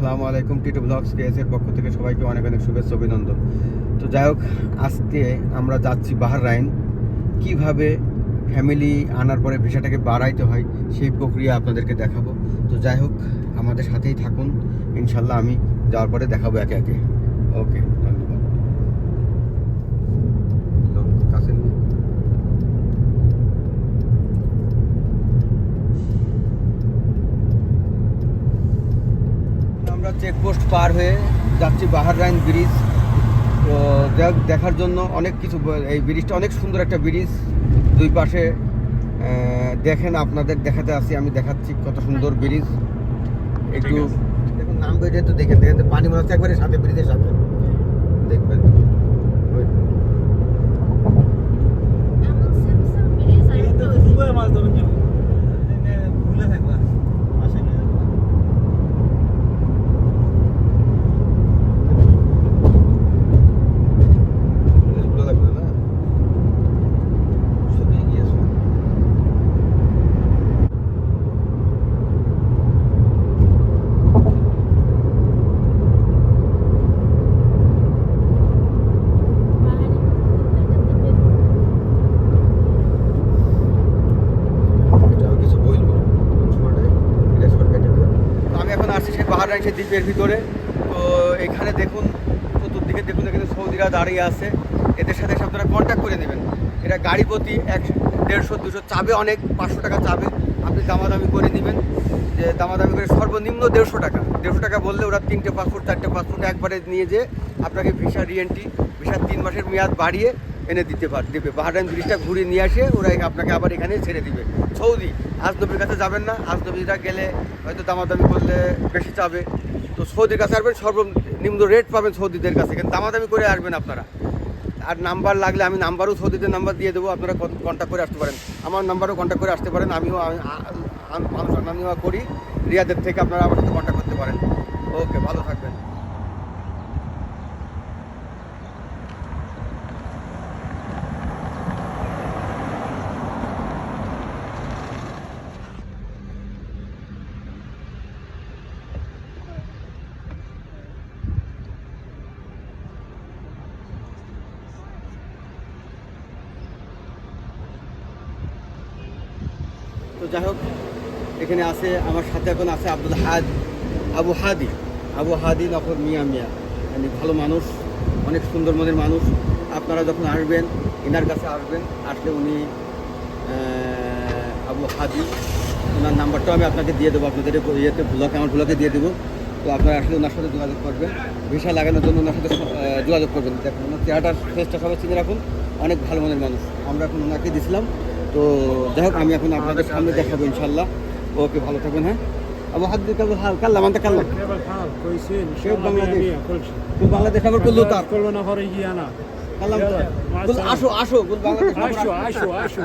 আসসালামু আলাইকুম, টিটু ব্লগস কেএসের পক্ষ থেকে সবাইকে অনেক অনেক শুভেচ্ছা, অভিনন্দন। তো যাই হোক, আজকে আমরা যাচ্ছি বাহরাইন। কীভাবে ফ্যামিলি আনার পরে ভিসাটাকে বাড়াইতে হয় সেই প্রক্রিয়া আপনাদেরকে দেখাবো। তো যাই হোক, আমাদের সাথেই থাকুন। ইনশাল্লাহ আমি যাওয়ার পরে দেখাবো একে একে। ওকে ধন্যবাদ তো, কাছে নিন। আমরা চেকপোস্ট পার হয়ে যাচ্ছি বাহাররাইন ব্রিজ তো দেখার জন্য অনেক কিছু এই ব্রিজটা অনেক সুন্দর একটা ব্রিজ দুই পাশে দেখেন আপনাদের দেখাতে আসি আমি দেখাচ্ছি কত সুন্দর ব্রিজ একটু দেখুন নাম বেরিয়ে তো দেখেন দেখেন পানি মনে হচ্ছে একবারে সাথে ব্রিজের সাথে। দেখবেন ওই। এমন সেম সেম ব্রিজ আর এই তো একটা দুপুরে মাছ ধরুন যাব ভুলে থাকবা আসে না ভালো লাগবে না শুকিয়ে গিয়েছে এটাও কিছু বলব ছোটে এটা ছোট কেটে দেবে তো আমি এখন সেই দ্বীপের ভিতরে। তো এখানে দেখুন, চতুর্দিকে দেখুন, এখানে সৌদিরা দাঁড়িয়ে আছে। এদের সাথে আপনারা কন্ট্যাক্ট করে নেবেন। এটা গাড়ি প্রতি এক, দেড়শো, দুশো চাবে অনেক, পাঁচশো টাকা চাবে। আপনি দামাদামি করে নেবেন। যে দামাদামি করে সর্বনিম্ন দেড়শো টাকা। দেড়শো টাকা বললে ওরা তিনটে পাসপোর্ট, চারটে পাসপোর্ট একবারে নিয়ে যেয়ে আপনাকে ভিসা রিএন্ট্রি ভিসার তিন মাসের মেয়াদ বাড়িয়ে এনে দিতে পার দেবে। বাহারাইন ব্রিজটা ঘুরিয়ে নিয়ে আসে, ওরা আপনাকে আবার এখানে ছেড়ে দিবে। সৌদি, আজনবীর কাছে যাবেন না। আজনবীরা গেলে হয়তো দামাদামি করলে বেশি চাবে। তো সৌদির কাছে আসবেন, সর্বনিম্ন রেট পাবেন সৌদিদের কাছে। কিন্তু দামাদামি করে আসবেন আপনারা। আর নাম্বার লাগলে আমি নাম্বারও সৌদিদের নাম্বার দিয়ে দেবো। আপনারা কন্ট্যাক্ট করে আসতে পারেন। আমার নাম্বারও কন্ট্যাক্ট করে আসতে পারেন। আমিও আ- আ- আ- আমিও করি। রিয়াদের থেকে আপনারা আমার সাথে কন্ট্যাক্ট করতে পারেন ওকে ভালো থাকবেন তো যাই হোক, এখানে আছে, আমার সাথে এখন আছে আব্দুল হাদ আবু হাদি। আবু হাদি নখর মিয়া মিয়া। মানে ভালো মানুষ, অনেক সুন্দর মনের মানুষ। আপনারা যখন আসবেন এনার কাছে আসবেন, আসলে উনি আবু হাদি, ওনার নাম্বারটাও আমি আপনাকে দিয়ে দেবো, আপনাদের ইয়েতে ব্লকে, আমার ব্লকে দিয়ে দেবো। তো আপনারা আসলে ওনার সাথে যোগাযোগ করবেন। ভিসা লাগানোর জন্য ওনার সাথে যোগাযোগ করবেন। দেখুন ওনার চেহারাটার ফেসটা সবাই চিনে রাখুন। অনেক ভালো মনের মানুষ। আমরা এখন ওনাকে দিছিলাম। তো যাই হোক আমি এখন আপনাদের সামনে দেখাবো ইনশাল্লাহ। ওকে ভালো থাকবেন হ্যাঁ? আবু হাদির কাল হাল কাল্লাম আনতে না ঘরে গিয়ে আসো আসো আসো আসো আসো।